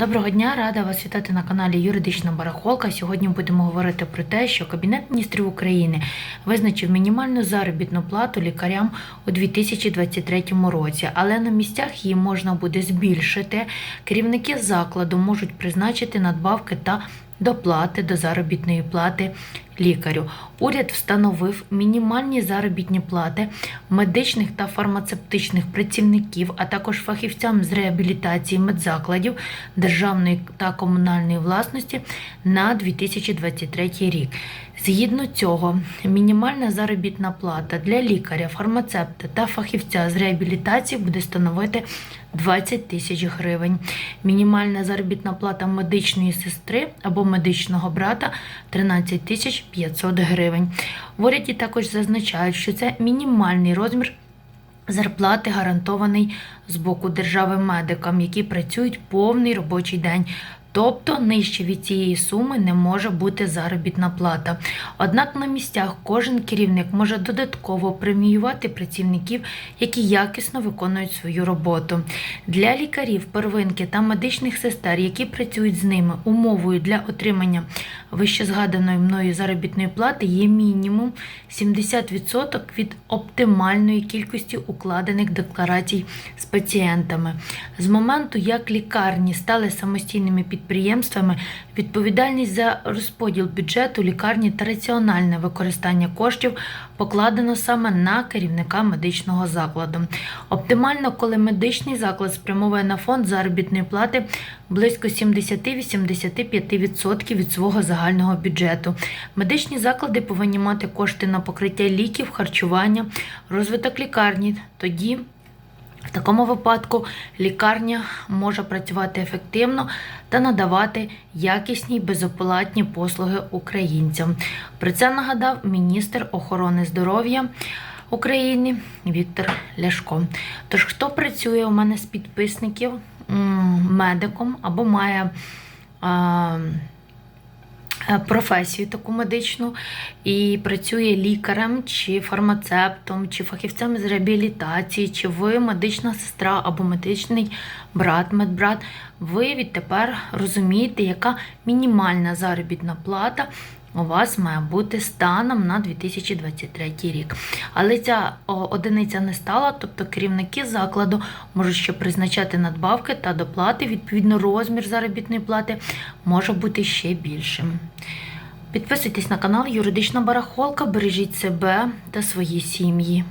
Доброго дня, рада вас вітати на каналі Юридична Барахолка. Сьогодні будемо говорити про те, що Кабінет міністрів України визначив мінімальну заробітну плату лікарям у 2023 році, але на місцях її можна буде збільшити. Керівники закладу можуть призначити надбавки та доплати до заробітної плати лікарю. Уряд встановив мінімальні заробітні плати медичних та фармацевтичних працівників, а також фахівцям з реабілітації медзакладів державної та комунальної власності на 2023 рік. Згідно цього, мінімальна заробітна плата для лікаря, фармацевта та фахівця з реабілітації буде становити 20 тисяч гривень. Мінімальна заробітна плата медичної сестри або медичного брата 13 тисяч 500 гривень. В уряді також зазначають, що це мінімальний розмір зарплати гарантований з боку держави медикам, які працюють повний робочий день. Тобто нижче від цієї суми не може бути заробітна плата. Однак на місцях кожен керівник може додатково преміювати працівників, які якісно виконують свою роботу. Для лікарів, первинки та медичних сестер, які працюють з ними, умовою для отримання вищезгаданої мною заробітної плати є мінімум 70% від оптимальної кількості укладених декларацій з пацієнтами. З моменту, як лікарні стали самостійними підприємствами, відповідальність за розподіл бюджету лікарні та раціональне використання коштів покладено саме на керівника медичного закладу. Оптимально, коли медичний заклад спрямовує на фонд заробітної плати близько 70-85% від свого загального бюджету. Медичні заклади повинні мати кошти на покриття ліків, харчування, розвиток лікарні. Тоді в такому випадку лікарня може працювати ефективно та надавати якісні безоплатні послуги українцям. Про це нагадав міністр охорони здоров'я України Віктор Ляшко. Тож, хто працює у мене з підписників медиком або має. Е, професію таку медичну і працює лікарем, чи фармацевтом, чи фахівцем з реабілітації, чи ви медична сестра або медичний брат, медбрат, ви відтепер розумієте, яка мінімальна заробітна плата у вас має бути станом на 2023 рік. Але ця одиниця не стала, тобто керівники закладу можуть ще призначати надбавки та доплати. Відповідно, розмір заробітної плати може бути ще більшим. Підписуйтесь на канал Юридична Барахолка, бережіть себе та свої сім'ї.